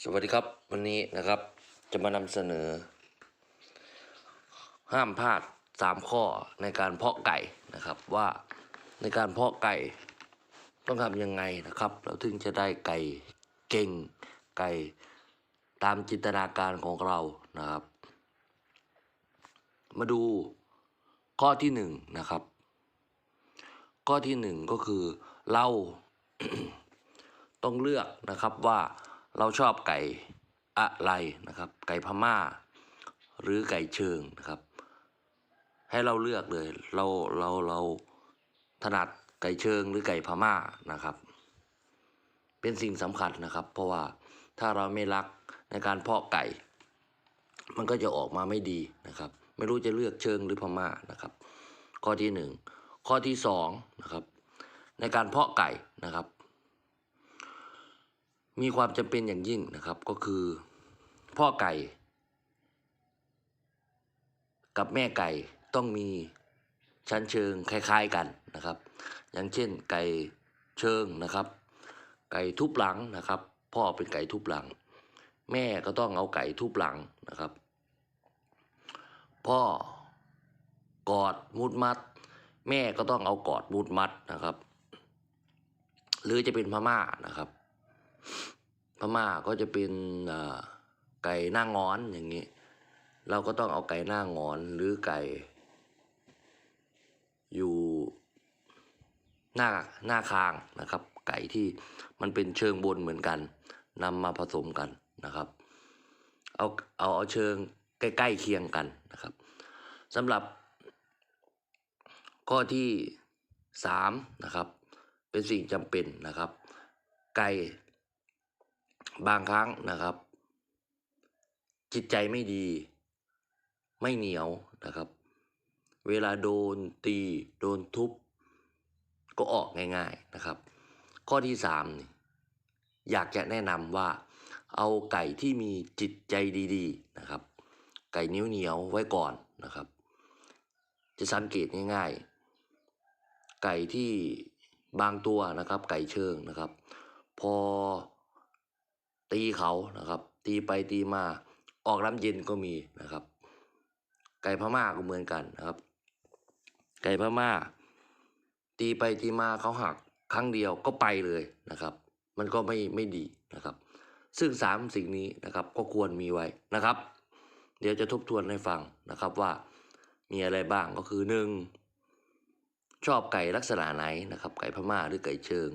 สวัสดีครับวันนี้นะครับจะมานำเสนอ ห้ามพลาดสามข้อในการเพาะไก่นะครับว่าในการเพาะไก่ต้องทำยังไงนะครับ เราถึงจะได้ไก่เก่งไก่ตามจินตนาการของเรานะครับ มาดูข้อที่หนึ่งนะครับ ข้อที่หนึ่งก็คือเราต้องเลือกนะครับว่า เราชอบไก่อะไรนะครับ ไก่พม่า หรือไก่เชิงนะครับ ให้เราเลือกเลย เราเราเราถนัดไก่เชิงหรือไก่พม่านะครับ เป็นสิ่งสำคัญนะครับ เพราะว่าถ้าเราไม่รักในการเพาะไก่ มันก็จะออกมาไม่ดีนะครับ ไม่รู้จะเลือกเชิงหรือพม่านะครับ ข้อที่หนึ่งข้อที่สองนะครับในการเพาะไก่นะครับ มีความจำเป็นอย่างยิ่งนะครับก็คือ พ่อไก่ กับแม่ไก่ต้องมีชั้นเชิงคล้ายๆกันนะครับ อย่างเช่นไก่เชิงนะครับ ไก่ทุบหลังนะครับ พ่อเป็นไก่ทุบหลัง แม่ก็ต้องเอาไก่ทุบหลังนะครับ พ่อกอดมุดมัด แม่ก็ต้องเอากอดมุดมัดนะครับ หรือจะเป็นพม่านะครับ ม่าก็จะเป็นไก่หน้างอนอย่างนี้ เราก็ต้องเอาไก่หน้างอนหรือไก่ อยู่หน้าหน้าคางนะครับ ไก่ที่มันเป็นเชิงบนเหมือนกันนำมาผสมกันนะครับ เอาเอาเอาเชิงใกล้ๆเคียงกันนะครับสำหรับข้อที่สามนะครับเป็นสิ่งจำเป็นนะครับ ไก่ บางครั้งนะครับ จิตใจไม่ดี ไม่เหนียวนะครับ เวลาโดนตี โดนทุบ ก็ออกง่ายๆนะครับ ข้อที่สามนี่อยากจะแนะนำว่า เอาไก่ที่มีจิตใจดีๆนะครับ ไก่นิ้วเหนียวไว้ก่อนนะครับ จะสังเกตง่ายๆ ไก่ที่บางตัวนะครับ ไก่เชิงนะครับ พอ ตีเขานะครับ ตีไปตีมาออกน้ำเย็นก็มีนะครับ ไก่พม่าก็เหมือนกันนะครับ ไก่พม่า ตีไปตีมาเขาหักครั้งเดียวก็ไปเลยนะครับ มันก็ไม่ไม่ดีนะครับ ซึ่งสามสิ่งนี้นะครับก็ควรมีไว้นะครับ เดี๋ยวจะทบทวนให้ฟังนะครับว่ามีอะไรบ้างก็คือหนึ่งชอบไก่ลักษณะไหนนะครับ ไก่พม่าหรือไก่เชิง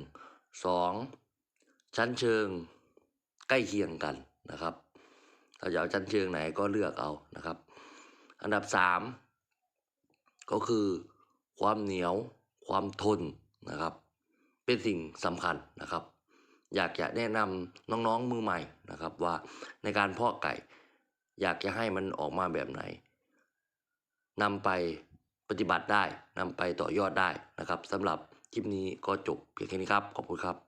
สองชั้นเชิง ใกล้เคียงกันนะครับเราจะเอาชั้นเชิงไหนก็เลือกเอานะครับ อันดับสามก็คือความเหนียวความทนนะครับ เป็นสิ่งสำคัญนะครับ อยากจะแนะนำน้องๆมือใหม่นะครับว่าในการเพาะไก่ อยากจะให้มันออกมาแบบไหนนำไปปฏิบัติได้นำไปต่อยอดได้นะครับสำหรับคลิปนี้ก็จบเพียงแค่นี้ครับ ขอบคุณครับ